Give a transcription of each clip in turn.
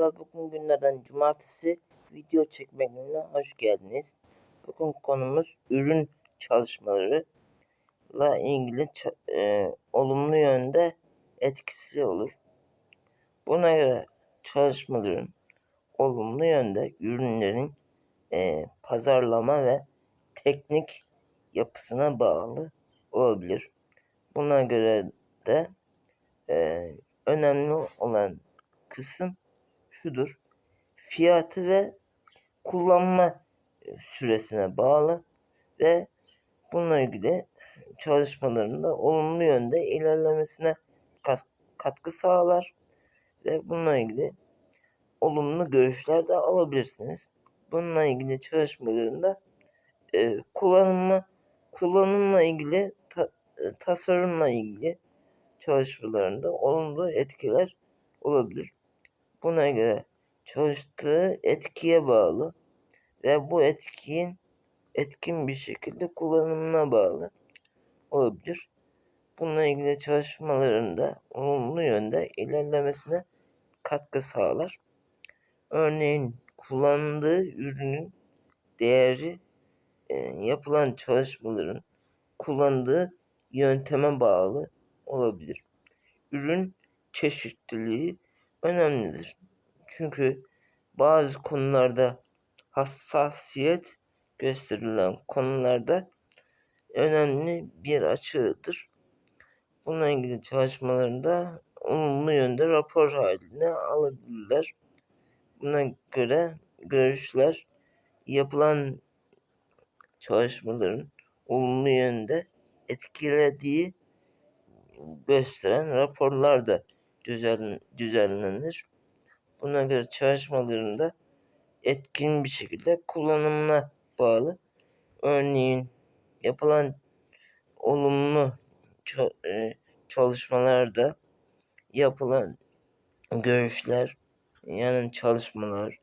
Merhaba, bugün günlerden cumartesi video çekmekle hoş geldiniz. Bugün konumuz ürün çalışmalarıyla ilgili e, olumlu yönde etkisi olur. Buna göre çalışmaların olumlu yönde ürünlerin e, pazarlama ve teknik yapısına bağlı olabilir. Buna göre de e, önemli olan kısım şudur. Fiyatı ve kullanma e, süresine bağlı ve bununla ilgili çalışmalarında olumlu yönde ilerlemesine katkı sağlar ve bununla ilgili olumlu görüşler de alabilirsiniz. Bununla ilgili çalışmalarında e, kullanımı kullanımla ilgili ta, e, tasarımla ilgili çalışmalarında olumlu etkiler olabilir. Buna göre çalıştığı etkiye bağlı ve bu etkin etkin bir şekilde kullanımına bağlı olabilir. Bununla ilgili çalışmalarında olumlu yönde ilerlemesine katkı sağlar. Örneğin kullandığı ürünün değeri e, yapılan çalışmaların kullandığı yönteme bağlı olabilir. Ürün çeşitliliği önemlidir. Çünkü bazı konularda hassasiyet gösterilen konularda önemli bir açığıdır. Bununla ilgili çalışmalarında olumlu yönde rapor haline alabilirler. Buna göre görüşler yapılan çalışmaların olumlu yönde etkilediği gösteren raporlar da düzen, düzenlenir. Buna göre çalışmalarında etkin bir şekilde kullanımına bağlı. Örneğin yapılan olumlu e, çalışmalarda yapılan görüşler yani çalışmalar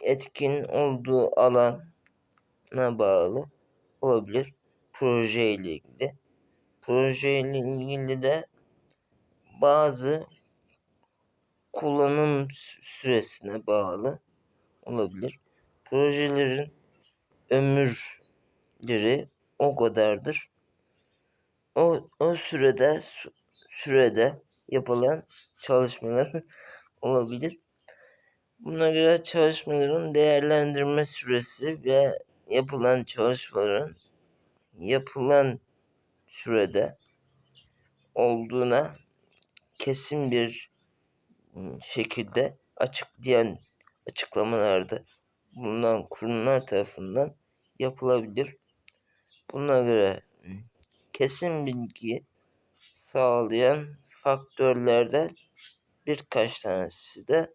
etkin olduğu alana bağlı olabilir proje ile ilgili. Proje ile ilgili de bazı kullanım süresine bağlı olabilir. Projelerin ömürleri o kadardır. O, o sürede sürede yapılan çalışmalar olabilir. Buna göre çalışmaların değerlendirme süresi ve yapılan çalışmaların yapılan sürede olduğuna kesin bir şekilde açıklayan açıklamalarda bulunan kurumlar tarafından yapılabilir. Buna göre kesin bilgi sağlayan faktörlerden birkaç tanesi de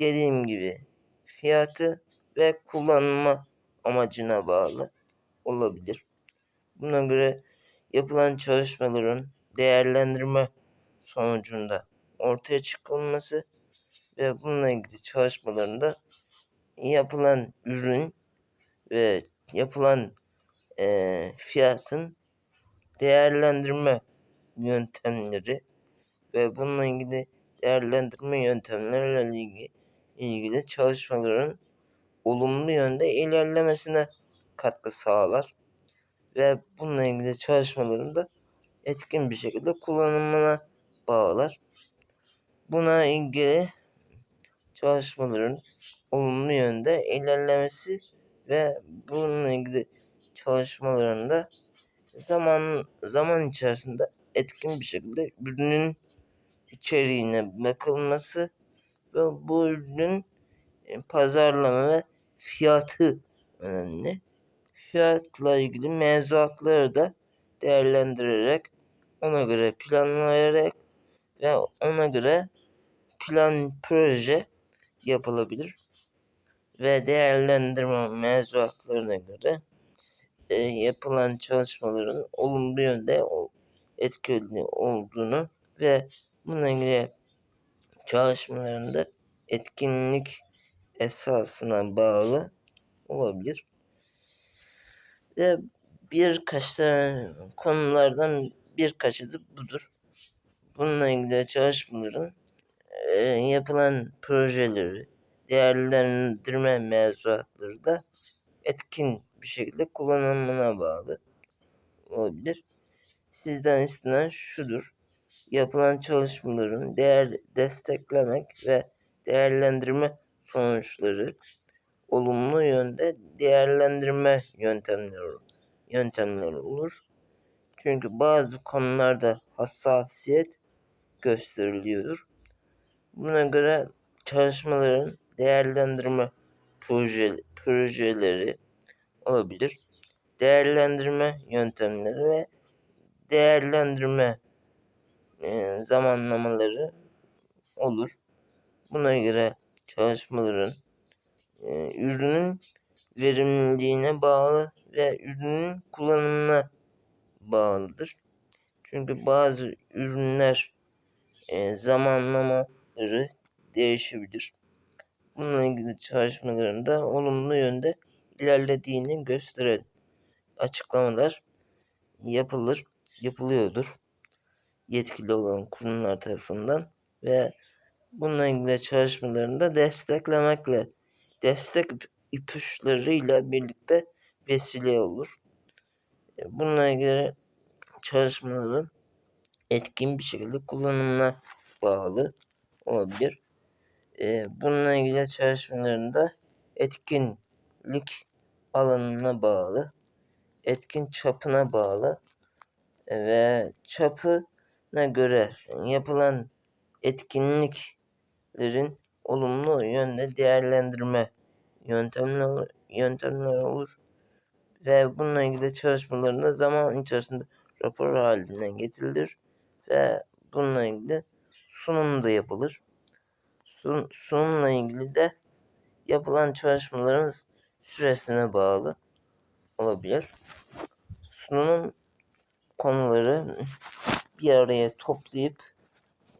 dediğim gibi fiyatı ve kullanma amacına bağlı olabilir. Buna göre yapılan çalışmaların değerlendirme sonucunda ortaya çıkılması ve bununla ilgili çalışmalarında yapılan ürün ve yapılan e, fiyatın değerlendirme yöntemleri ve bununla ilgili değerlendirme yöntemleriyle ilgili, ilgili çalışmaların olumlu yönde ilerlemesine katkı sağlar ve bununla ilgili çalışmaların da etkin bir şekilde kullanımına bağlar. Buna ilgili çalışmaların olumlu yönde ilerlemesi ve bununla ilgili çalışmaların da zaman zaman içerisinde etkin bir şekilde ürünün içeriğine bakılması ve bu ürünün e, pazarlama ve fiyatı önemli. Fiyatla ilgili mevzuatları da değerlendirerek ona göre planlayarak ve ona göre plan proje yapılabilir ve değerlendirme mevzuatlarına göre e, yapılan çalışmaların olumlu yönde etkili olduğunu ve bununla ilgili çalışmalarında etkinlik esasına bağlı olabilir. Ve birkaç tane konulardan birkaçı da budur. Bununla ilgili çalışmaların e, yapılan projeleri, değerlendirme mevzuatları da etkin bir şekilde kullanımına bağlı olabilir. Sizden istenen şudur. Yapılan çalışmaların değer desteklemek ve değerlendirme sonuçları olumlu yönde değerlendirme yöntemleri yöntemleri olur. Çünkü bazı konularda hassasiyet gösteriliyordur. Buna göre çalışmaların değerlendirme proje, projeleri olabilir. Değerlendirme yöntemleri ve değerlendirme e, zamanlamaları olur. Buna göre çalışmaların e, ürünün verimliliğine bağlı ve ürünün kullanımına bağlıdır. Çünkü bazı ürünler e, zamanlamaları değişebilir. Bununla ilgili çalışmaların da olumlu yönde ilerlediğini gösteren açıklamalar yapılır, yapılıyordur. Yetkili olan kurumlar tarafından ve bununla ilgili çalışmalarını da desteklemekle, destek ipuçlarıyla birlikte vesile olur. E, bununla ilgili çalışmaların etkin bir şekilde kullanımına bağlı olabilir. E, bununla ilgili çalışmalarında etkinlik alanına bağlı, etkin çapına bağlı e, ve çapına göre yapılan etkinliklerin olumlu yönde değerlendirme yöntemleri, yöntemleri olur ve bununla ilgili çalışmalarında zaman içerisinde rapor haline getirilir ve bununla ilgili sunum da yapılır. Sun, sunumla ilgili de yapılan çalışmaların süresine bağlı olabilir. Sunum konuları bir araya toplayıp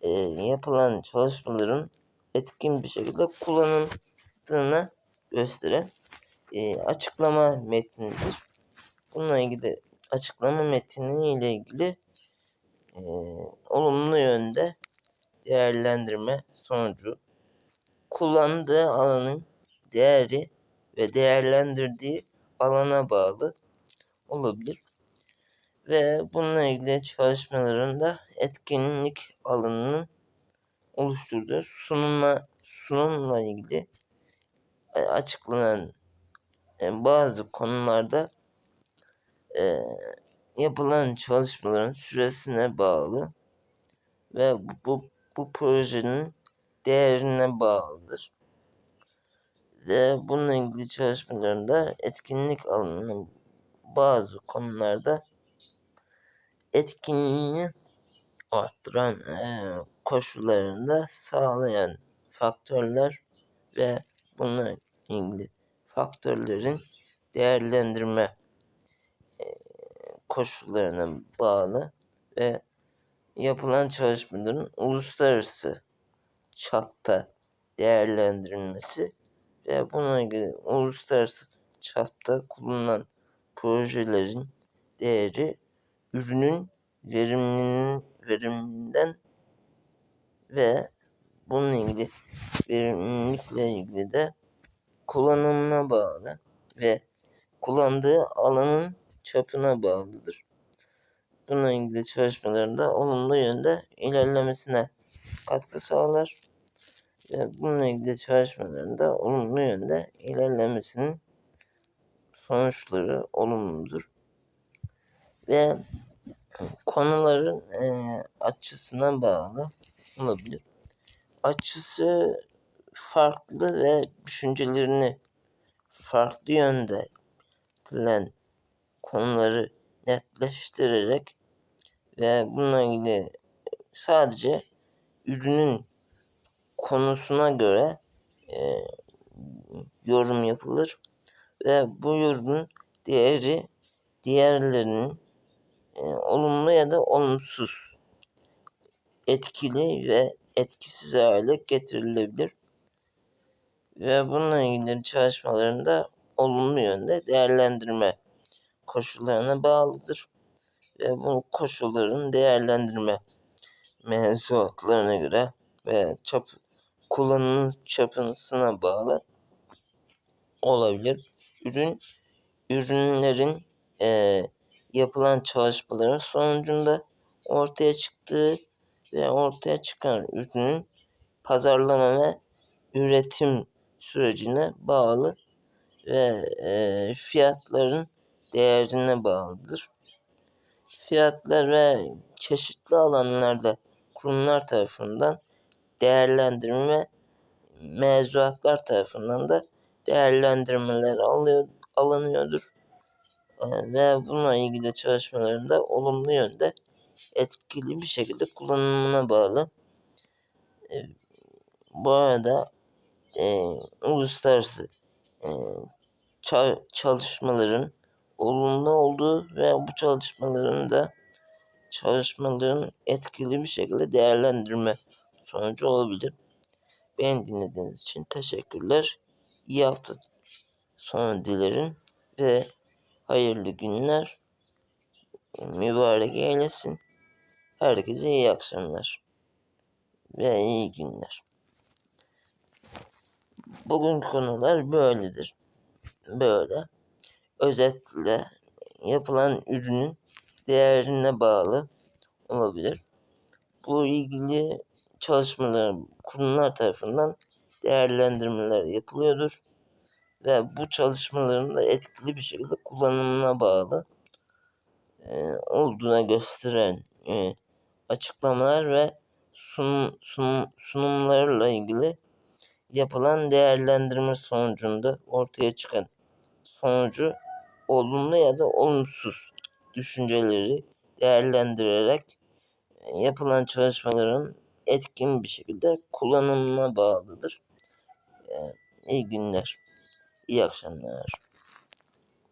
e, yapılan çalışmaların etkin bir şekilde kullanıldığını gösteren e, açıklama metnidir. Bununla ilgili açıklama metni ile ilgili e, olumlu yönde değerlendirme sonucu kullandığı alanın değeri ve değerlendirdiği alana bağlı olabilir. Ve bununla ilgili çalışmalarında etkinlik alanının oluşturduğu sunumla, sunumla ilgili açıklanan bazı konularda e, yapılan çalışmaların süresine bağlı ve bu, bu projenin değerine bağlıdır. Ve bununla ilgili çalışmalarında etkinlik alanının bazı konularda etkinliğini arttıran e, koşullarında sağlayan faktörler ve bununla ilgili faktörlerin değerlendirme koşullarına bağlı ve yapılan çalışmaların uluslararası çapta değerlendirilmesi ve buna ilgili uluslararası çapta kullanılan projelerin değeri ürünün verimliliğinin verimlinden ve bununla ilgili verimlilikle ilgili de kullanımına bağlı ve kullandığı alanın çapına bağlıdır. Bununla ilgili çalışmalarında olumlu yönde ilerlemesine katkı sağlar ve bununla ilgili çalışmalarında olumlu yönde ilerlemesinin sonuçları olumludur. Ve konuların e, açısına bağlı olabilir. Açısı farklı ve düşüncelerini farklı yönde bilen konuları netleştirerek ve bununla ilgili sadece ürünün konusuna göre e, yorum yapılır ve bu ürünün değeri diğerlerinin e, olumlu ya da olumsuz etkili ve etkisiz hale getirilebilir ve bununla ilgili çalışmalarında olumlu yönde değerlendirme koşullarına bağlıdır ve bu koşulların değerlendirme mevzuatlarına göre ve çap kullanım çapısına bağlı olabilir. Ürün ürünlerin e, yapılan çalışmaların sonucunda ortaya çıktığı ve ortaya çıkan ürünün pazarlama ve üretim sürecine bağlı ve e, fiyatların değerine bağlıdır. Fiyatlar ve çeşitli alanlarda kurumlar tarafından değerlendirme mevzuatlar tarafından da değerlendirmeler alıyor, alınıyordur. E, ve bununla ilgili çalışmaların da olumlu yönde etkili bir şekilde kullanımına bağlı. E, bu arada e, uluslararası e, çalışmaların olumlu olduğu ve bu çalışmaların da çalışmaların etkili bir şekilde değerlendirme sonucu olabilir. Beni dinlediğiniz için teşekkürler. İyi hafta sonu dilerim ve hayırlı günler mübarek eylesin. Herkese iyi akşamlar ve iyi günler. Bugün konular böyledir. Böyle özetle yapılan ürünün değerine bağlı olabilir. Bu ilgili çalışmalar kurumlar tarafından değerlendirmeler yapılıyordur ve bu çalışmaların da etkili bir şekilde kullanımına bağlı e, olduğuna gösteren e, açıklamalar ve sunum, sunum, sunumlarla ilgili yapılan değerlendirme sonucunda ortaya çıkan sonucu olumlu ya da olumsuz düşünceleri değerlendirerek e, yapılan çalışmaların etkin bir şekilde kullanımına bağlıdır. İyi günler, iyi akşamlar.